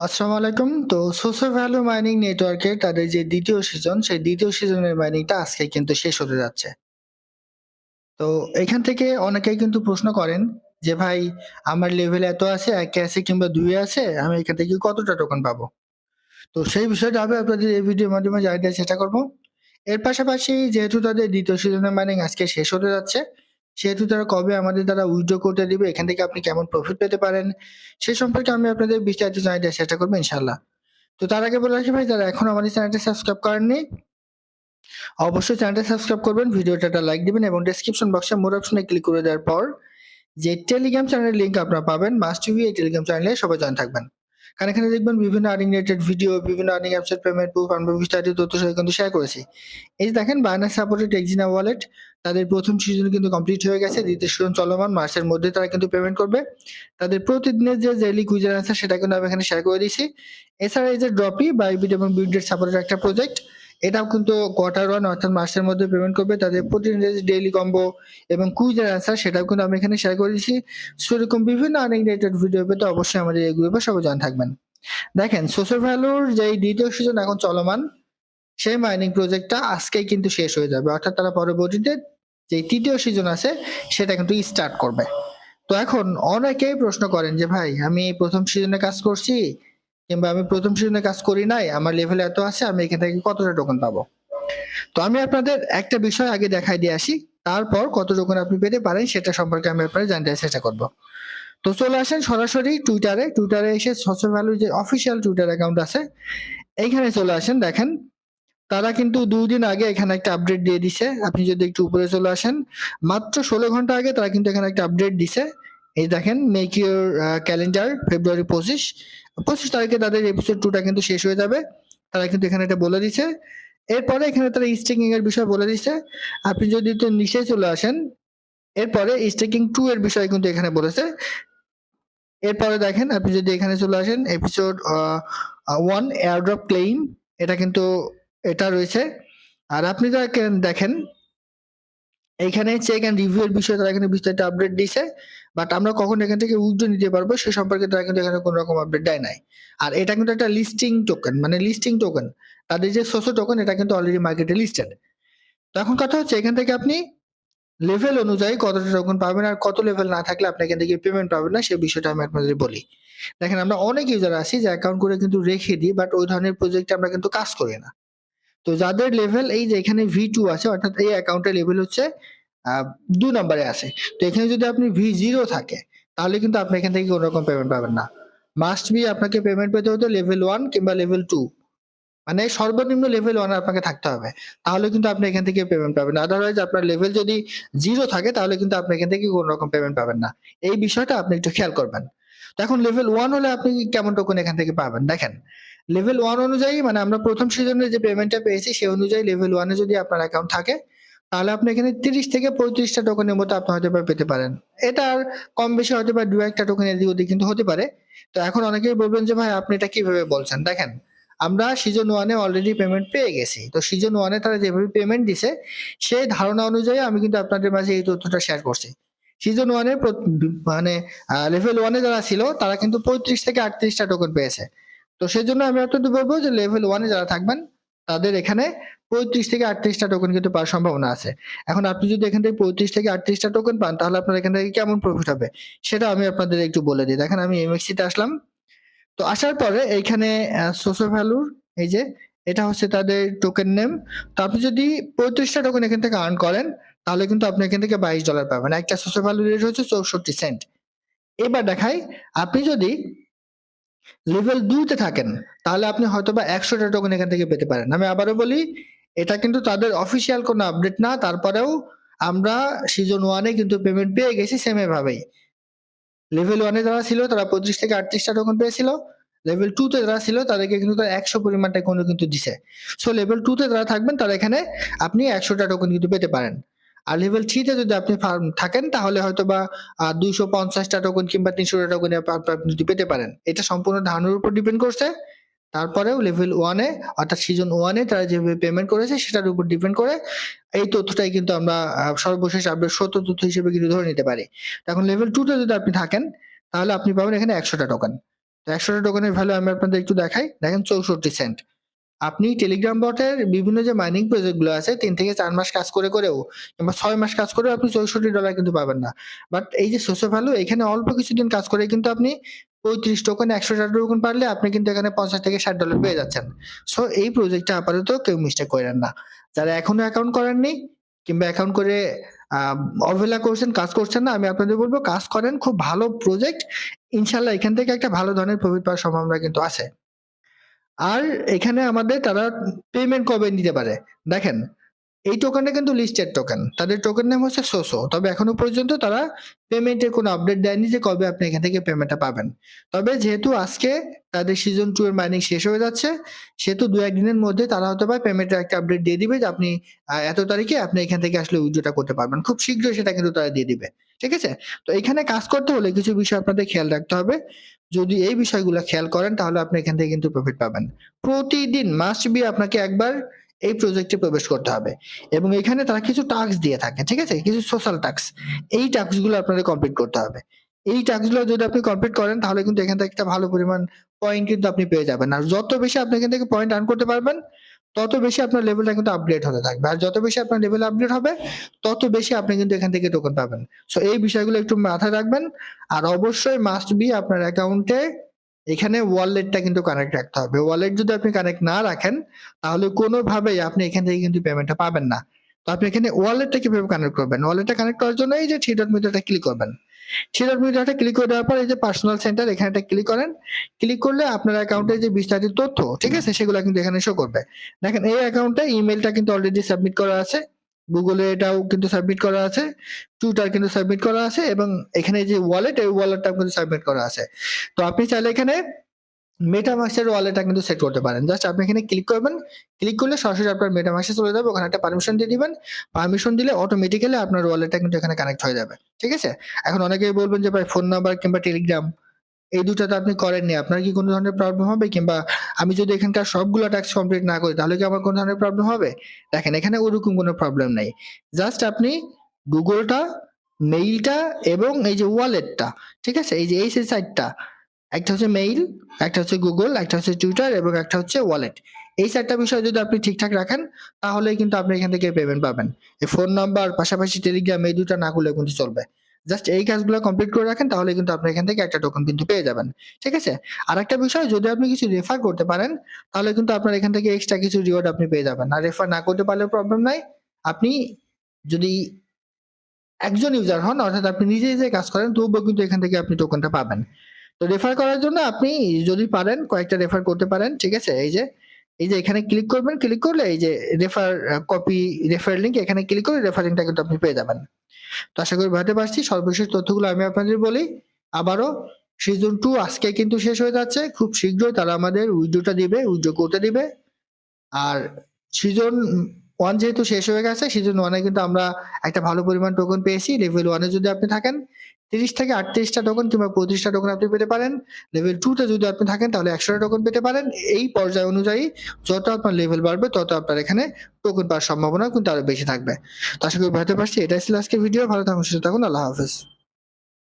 আসসালামু আলাইকুম। তো সোশ্যাল ভ্যালু মাইনিং নেটওয়ার্কের তাদের যে দ্বিতীয় সিজন, সেই দ্বিতীয় সিজনের মাইনিংটা আজকে কিন্তু শেষ হতে যাচ্ছে। তো এখান থেকে অনেকেই কিন্তু প্রশ্ন করেন যে, "ভাই আমার লেভেল এত আছে, ১ এ আছে কিংবা দুই আছে, আমি এখান থেকে কতটা টোকেন পাবো?" তো সেই বিষয়টা আমি আপনাদের এই ভিডিওর মাধ্যমে জানিয়ে দেওয়ার চেষ্টা করব এর পাশাপাশি যেহেতু তাদের দ্বিতীয় সিজনের মাইনিং আজকে শেষ হতে যাচ্ছে, সেহেতু তারা কবে আমাদের দ্বারা উইথড্র করতে দিবে, এখান থেকে আপনি কেমন প্রফিট পেতে পারেন, সে সম্পর্কে আমি আপনাদের বিস্তারিত জানিয়ে দেওয়ার চেষ্টা করব ইনশাআল্লাহ। তো তার আগে বলে রাখি ভাই যারা এখন আমাদের চ্যানেলটা সাবস্ক্রাইব করেননি, অবশ্যই চ্যানেলটা সাবস্ক্রাইব করবেন, ভিডিওটা লাইক দিবেন এবং ডেসক্রিপশন বক্সে মোর অপশনে ক্লিক করে দেওয়ার পর যে টেলিগ্রাম চ্যানেলের লিঙ্ক আপনারা পাবেন, মাস্ট বি এই টেলিগ্রাম চ্যানেলে সবাই জয়েন থাকবেন। কারণ এখানে দেখবেন বিভিন্ন আর্নিং রিলেটেড ভিডিও, বিভিন্ন আর্নিং অ্যাপসের পেমেন্ট প্রুফ আমরা বিস্তারিত তথ্য সহ কিন্তু শেয়ার করেছি। এই যে দেখেন বায়নান্স সাপোর্টেড এক্সিনা ওয়ালেট তাদের প্রথম সিজন কিন্তু কমপ্লিট হয়ে গেছে, দ্বিতীয় সিজন চলমান, মার্চের মধ্যে তারা কিন্তু পেমেন্ট করবে। তাদের প্রতিদিনের যে ডেইলি কুইজের অ্যান্সার সেটা কিন্তু আমি এখানে শেয়ার করে দিয়েছি। এছাড়া এই যে ড্রপি, বাইবিট এবং বিটগেট সাপোর্টেড একটা প্রজেক্ট এটাও কিন্তু কোয়ার্টার ওয়ান অর্থাৎ মাসের মধ্যে পেমেন্ট করবে, তাদের প্রতিদিনের যে ডেইলি কম্বো এবং কুইজের অ্যান্সার সেটাও কিন্তু আমি এখানে শেয়ার করে দিচ্ছি। সেরকম বিভিন্ন আর্নিং রিলেটেড ভিডিও পেতে অবশ্যই আমাদের এই গ্রুপে সবাই জান থাকবেন। দেখেন সোশ্যাল ভ্যালুর যে দ্বিতীয় সিজন এখন চলমান, সেই মাইনিং প্রজেক্টটা আজকেই কিন্তু শেষ হয়ে যাবে। অর্থাৎ তারা পরবর্তীতে যে তৃতীয় সিজন আছে, সেটা কিন্তু স্টার্ট করবে। তো এখন অনেকেই প্রশ্ন করেন যে, ভাই, আমি প্রথম সিজনে কাজ করছি কিংবা আমি প্রথম সিজনে কাজ করি নাই, আমার লেভেল এত আছে, আমি এখান থেকে কতটা টোকেন পাবো? তো আমি আপনাদের একটা বিষয় আগে দেখাই দিয়ে আসি, তারপর কত টোকেন আপনি পেতে পারেন সেটা সম্পর্কে আমি আপনাদের জানতে চেষ্টা করব। তো চলে আসেন সরাসরি টুইটারে টুইটারে এসে সোশ্যাল ভ্যালু যে অফিসিয়াল টুইটার অ্যাকাউন্ট আছে, এইখানে চলে আসেন, দেখেন। তারা কিন্তু দুই দিন আগে এখানে একটা আপডেট দিয়ে দিছে। আপনি যদি একটু উপরে চলে আসেন, মাত্র ষোলো ঘণ্টা আগে তারা কিন্তু এখানে একটা আপডেট দিছে। এই দেখেন মেক ইউর ক্যালেন্ডার ফেব্রুয়ারি পঁচিশ। পঁচিশ তারিখে তাদের এপিসোড টুটা কিন্তু শেষ হয়ে যাবে। তারা কিন্তু এখানে এটা বলে দিছে। এরপরে এখানে তারা স্টেকিং এর বিষয় বলে দিছে। আপনি যদি তো নিচে চলে আসেন, এরপরে স্টেকিং টু এর বিষয় কিন্তু এখানে বলেছে। এরপরে দেখেন, আপনি যদি এখানে চলে আসেন এপিসোড ওয়ান এয়ারড্রপ ক্লেইম এটা কিন্তু এটা রয়েছে। আর আপনি দেখেন এইখানে চেক অ্যান্ড রিভিউ এর বিষয়ে তারা এখানে বিস্তারিত আপডেট দিয়েছে বাট আমরা কখন এখান থেকে উইথড্র নিতে পারব সে সম্পর্কে তারা কিন্তু এখানে কোনো রকম আপডেট দেয় নাই। আর এটা কিন্তু একটা লিস্টিং টোকেন মানে লিস্টিং টোকেন তাদের যে সোসো টোকেন এটা কিন্তু অলরেডি মার্কেটে লিস্টেড তো এখন কথা হচ্ছে, এখান থেকে আপনি লেভেল অনুযায়ী কতটা টোকেন পাবেন আর কত লেভেল না থাকলে আপনি এখান থেকে পেমেন্ট পাবেন না, সে বিষয়টা আমি আপনাদের বলি। দেখেন, আমরা অনেক ইউজার আছি যে অ্যাকাউন্ট করে কিন্তু রেখে দিই বাট ওই ধরনের প্রজেক্টে আমরা কিন্তু কাজ করি না। তো যাদের লেভেল এই যে এখানে ভি টু আছে, অর্থাৎ এই অ্যাকাউন্টের লেভেল হচ্ছে দু নম্বরে আছে। তো এখানে যদি আপনি ভি জিরো থাকে, তাহলে কিন্তু আপনি এখান থেকে কোনো রকম পেমেন্ট পাবেন না। মাস্ট বি আপনাকে পেমেন্ট পেতে হতো লেভেল ওয়ান কিংবা লেভেল টু মানে সর্বনিম্ন লেভেল ওয়ান আপনাকে থাকতে হবে। তাহলে কিন্তু আপনি এখান থেকে পেমেন্ট পাবেন আদারওয়াইজ আপনার লেভেল যদি জিরো থাকে, তাহলে কিন্তু আপনি এখান থেকে কোনো রকম পেমেন্ট পাবেন না। এই বিষয়টা আপনি একটু খেয়াল করবেন। তো এখন লেভেল ওয়ান হলে আপনি কেমন টোকেন এখান থেকে পাবেন? দেখেন লেভেল ওয়ান অনুযায়ী মানে আমরা প্রথম সিজনে যে পেমেন্টটা পেয়েছি, সেই অনুযায়ী লেভেল ওয়ানে যদি আপনার অ্যাকাউন্ট থাকে তাহলে আপনি এখানে তিরিশ থেকে পঁয়ত্রিশটা টোকেনের মতো আপনি হয়তো পেতে পারেন। এটা আর কম বেশি হয়তো বা দু একটা টোকেন এদিক ওদিক কিন্তু হতে পারে। তো এখন অনেকেই বলবেন যে, ভাই, আপনি এটা কীভাবে বলছেন? দেখেন, আমরা সিজন ওয়ানে অলরেডি পেমেন্ট পেয়ে গেছি। তো সিজন ওয়ানে তারা যেভাবে পেমেন্ট দিছে, সেই ধারণা অনুযায়ী আমি কিন্তু আপনাদের মাঝে এই তথ্যটা শেয়ার করছি। সিজন ওয়ানে মানে লেভেল ওয়ানে যারা ছিল, তারা কিন্তু পঁয়ত্রিশ থেকে আটত্রিশটা টোকেন পেয়েছে। তো সেই জন্য আমি আপনাদের বলব যে লেভেল ওয়ানে যারা থাকবেন তাদের এখানে পঁয়ত্রিশ থেকে আটত্রিশটা টোকেন কিন্তু পাওয়ার সম্ভাবনা আছে। এখন আপনি যদি এখান থেকে পঁয়ত্রিশ থেকে আটত্রিশটা টোকেন পান, তাহলে আপনার এখান থেকে কেমন প্রফিট হবে? সেটা আমি আপনাদের একটু বলে দিই। দেখেন, আমি এমএক্সিতে আসলাম। তো আসার পরে এইখানে সোশ্যাল ভ্যালুর এই যে, এটা হচ্ছে তাদের টোকেন নেম তো আপনি যদি পঁয়ত্রিশটা টোকেন এখান থেকে আর্ন করেন, তাহলে কিন্তু আপনি এখান থেকে বাইশ ডলার পাবেন। একটা সোশ্যাল ভ্যালু রেট হচ্ছে চৌষট্টি সেন্ট এবার দেখাই, আপনি যদি লেভেল দুইতে থাকেন, তাহলে আপনি হয়তো বা একশোটা টোকেন এখান থেকে পেতে পারেন। আমি আবারও বলি, এটা কিন্তু তাদের অফিসিয়াল কোনো আপডেট না, তারপরেও আমরা সিজন ওয়ানে কিন্তু পেমেন্ট পেয়ে গেছি সেম এভাবেই। লেভেল ওয়ানে যারা ছিল, তারা পঁচিশ থেকে আটত্রিশটা টোকেন পেয়েছিল। লেভেল টু তে যারা ছিল, তাদেরকে কিন্তু তারা একশো পরিমাণটা কোনো কিন্তু দিছে। সো লেভেল টু তে যারা থাকবেন, তারা এখানে আপনি একশোটা টোকেন কিন্তু পেতে পারেন। আর লেভেল থ্রিতে যদি আপনি ফার্ম থাকেন, তাহলে হয়তো বা দুইশো পঞ্চাশটা টোকেন কিংবা তিনশোটা টোকেন আপনি যদি পেতে পারেন এটা সম্পূর্ণ ধারণের উপর ডিপেন্ড করছে তারপরেও লেভেল ওয়ানে অর্থাৎ সিজন ওয়ানে তারা যেভাবে পেমেন্ট করেছে, সেটার উপর ডিপেন্ড করে এই তথ্যটাই কিন্তু আমরা সর্বশেষ আপডেট সত্য তথ্য হিসেবে কিন্তু ধরে নিতে পারি এখন লেভেল টুতে যদি আপনি থাকেন, তাহলে আপনি পাবেন এখানে একশোটা টোকেন তো ১০০ টা টোকেনের ভ্যালু আমি আপনাদের একটু দেখাই। দেখেন ৬৪ সেন্ট। আপনি টেলিগ্রাম বটের বিভিন্ন যে মাইনিং প্রজেক্টগুলো আছে তিন থেকে চার মাস কাজ করে, করেও কিংবা ছয় মাস কাজ করেও আপনি $৬৪ কিন্তু পাবেন না। বাট এই যে সোশ্যাল ভ্যালু এখানে অল্প কিছুদিন কাজ করে কিন্তু আপনি ৩৫ টোকেন একশো ষাট টোকেন পারলে আপনি কিন্তু এখানে ৫০ থেকে $৬০ পেয়ে যাচ্ছেন। সো এই প্রজেক্টটা আপাতত কেউ মিস্টেক করেন না। যারা এখনও অ্যাকাউন্ট করেননি কিংবা অ্যাকাউন্ট করে অবহেলা করছেন, কাজ করছেন না, আমি আপনাদের বলব কাজ করেন। খুব ভালো প্রজেক্ট। ইনশাল্লাহ এখান থেকে একটা ভালো ধরনের প্রফিট পাওয়ার সম্ভাবনা কিন্তু আছে। আর এখানে আমাদের তারা পেমেন্ট কবে নিতে পারে? দেখেন, এই টোকেনটা কিন্তু লিস্টেড টোকেন। তাদের টোকেন নাম হচ্ছে সোসো। তবে এখনও পর্যন্ত তারা পেমেন্টের কোনো আপডেট দেয়নি যে কবে আপনি এখান থেকে পেমেন্টটা পাবেন। তবে যেহেতু আজকে তাদের সিজন 2 এর মাইনিং শেষ হয়ে যাচ্ছে, সেহেতু ২-১ মধ্যে তারা হয়তোবা পেমেন্টের একটা আপডেট দিয়ে দিবে যে আপনি এত তারিখে আপনি এখান থেকে আসলে উইথড্রটা করতে পারবেন। খুব শীঘ্রই সেটা কিন্তু তারা দিয়ে দিবে। ঠিক আছে? তো এখানে কাজ করতে হলে কিছু বিষয় আপনাদের খেয়াল রাখতে হবে। যদি এই বিষয়গুলো খেয়াল করেন তাহলে আপনি এখান থেকে কিন্তু প্রফিট পাবেন। প্রতিদিন মাস্ট বি আপনাকে একবার এই প্রজেক্টে প্রবেশ করতে হবে এবং এখানে তারা কিছু টাস্ক দিয়ে থাকে। ঠিক আছে? কিছু সোশ্যাল টাস্ক। এই টাস্কগুলো আপনাদের কমপ্লিট করতে হবে। এই টাস্কগুলো যদি আপনি কমপ্লিট করেন তাহলে কিন্তু এখান থেকে একটা ভালো পরিমাণ পয়েন্ট কিন্তু আপনি পেয়ে যাবেন। আর যত বেশি আপনি এখান থেকে পয়েন্ট আর্ন করতে পারবেন, তত বেশি আপনার লেভেলটা কিন্তু আপগ্রেড হতে থাকবে। আর যত বেশি আপনার লেভেল আপগ্রেড হবে, তত বেশি আপনি কিন্তু এখান থেকে টোকেন পাবেন। সো এই বিষয়গুলো একটু মাথায় রাখবেন। আর অবশ্যই মাস্ট বি আপনার অ্যাকাউন্টে এখানে ওয়ালেটটা কিন্তু কানেক্ট রাখতে হবে। ওয়ালেট যদি আপনি কানেক্ট না রাখেন, তাহলে কোনোভাবেই আপনি এখান থেকে কিন্তু পেমেন্টটা পাবেন না। তো আপনি এখানে ওয়ালেটটা কীভাবে কানেক্ট করবেন? ওয়ালেটটা কানেক্ট করার জন্য এই যে 3 ডট মিটারটা ক্লিক করবেন। 3 ডট একটা ক্লিক করে দেওয়ার পর এই যে পার্সোনাল সেন্টার এখানে একটা ক্লিক করেন। ক্লিক করলে আপনার অ্যাকাউন্টে যে বিস্তারিত তথ্য, ঠিক আছে? সেগুলো কিন্তু এখানে শো করবে। দেখেন এই অ্যাকাউন্টে ইমেইলটা কিন্তু অলরেডি সাবমিট করা আছে। গুগলে এটাও কিন্তু সাবমিট করা আছে। টুইটার কিন্তু সাবমিট করা আছে এবং এখানে যে ওয়ালেট, এই ওয়ালেটটাও কিন্তু সাবমিট করা আছে। তো আপনি চাইলে এখানে মেটামাস্ক এর ওয়ালেটটা কিন্তু সেট করতে পারেন। জাস্ট আপনি এখানে ক্লিক করবেন। ক্লিক করলে সরাসরি আপনার মেটামাস্কে চলে যাবে। ওখানে একটা পারমিশন দিয়ে দিবেন। পারমিশন দিলে অটোমেটিক্যালি আপনার ওয়ালেটটা কিন্তু এখানে কানেক্ট হয়ে যাবে। ঠিক আছে? এখন অনেকেই বলবেন যে ভাই ফোন নাম্বার কিংবা টেলিগ্রাম এই ২ টা তো আপনি করেননি। আপনার কি কোনো ধরনের প্রবলেম হবে? কিংবা আমি যদি এখানকার সবগুলো টাস্ক কমপ্লিট না করি তাহলে কি আমার কোনো ধরনের প্রবলেম হবে? দেখেন এখানে ওরকম কোনো প্রবলেম নেই জাস্ট আপনি গুগলটা, মেইলটা এবং এই যে ওয়ালেটটা, ঠিক আছে? এই যে এই যে ৪ টা একটা হচ্ছে মেইল, একটা হচ্ছে গুগল, একটা হচ্ছে টুইটার এবং একটা হচ্ছে ওয়ালেট। এই ৪ টা বিষয় যদি আপনি ঠিকঠাক রাখেন, তাহলেই কিন্তু আপনি এখান থেকে পেমেন্ট পাবেন। এই ফোন নাম্বার পাশাপাশি টেলিগ্রাম এই ২ টা না করলেও কিন্তু চলবে। জাস্ট এই কাজগুলো কমপ্লিট করে রাখেন তাহলে কিন্তু আপনি এখান থেকে একটা টোকন কিন্তু পেয়ে যাবেন। ঠিক আছে? আরেকটা বিষয় যদি আপনি কিছু রেফার করতে পারেন, তাহলে কিন্তু আপনার এখান থেকে এক্সট্রা কিছু রিওয়ার্ড আপনি পেয়ে যাবেন। আর রেফার না করতে পারলেও প্রবলেম নাই। আপনি যদি একজন ইউজার হন অর্থাৎ আপনি নিজে, নিজে কাজ করেন তবুও কিন্তু এখান থেকে আপনি টোকনটা পাবেন। তো রেফার করার জন্য আপনি যদি পারেন কয়েকটা রেফার করতে পারেন। ঠিক আছে? এই যে এই যে এখানে ক্লিক করবেন। ক্লিক করলে এই যে রেফার কপি রেফার লিংক এখানে ক্লিক করে রেফার লিংকটা কিন্তু আপনি পেয়ে যাবেন। তো আশা করি বুঝাতে পারছি। সর্বশেষ তথ্যগুলো আমি আপনাদের বলি। আবারও সিজন টু আজকে কিন্তু শেষ হয়ে যাচ্ছে। খুব শীঘ্রই তারা আমাদের উইথড্রটা দিবে, উইথড্র করতে দিবে। আর সিজন ওয়ান যেহেতু শেষ হয়ে গেছে, সিজন ওয়ানে কিন্তু আমরা একটা ভালো পরিমাণ টোকন পেয়েছি। লেভেল ওয়ানে যদি আপনি থাকেন ৩০ থেকে আটত্রিশটা টোকন কিংবা পঁয়ত্রিশটা টোকন আপনি পেতে পারেন। লেভেল 2 তে যদি আপনি থাকেন তাহলে একশোটা টোকন পেতে পারেন। এই পর্যায় অনুযায়ী যত আপনার লেভেল বাড়বে তত আপনার এখানে টোকন পাওয়ার সম্ভাবনা কিন্তু আরও বেশি থাকবে। তো আশা করি ভাবতে পারছি। এটাই ছিল আজকে ভিডিও। ভালো থাকুন, সুস্থ থাকুন। আল্লাহ হাফেজ।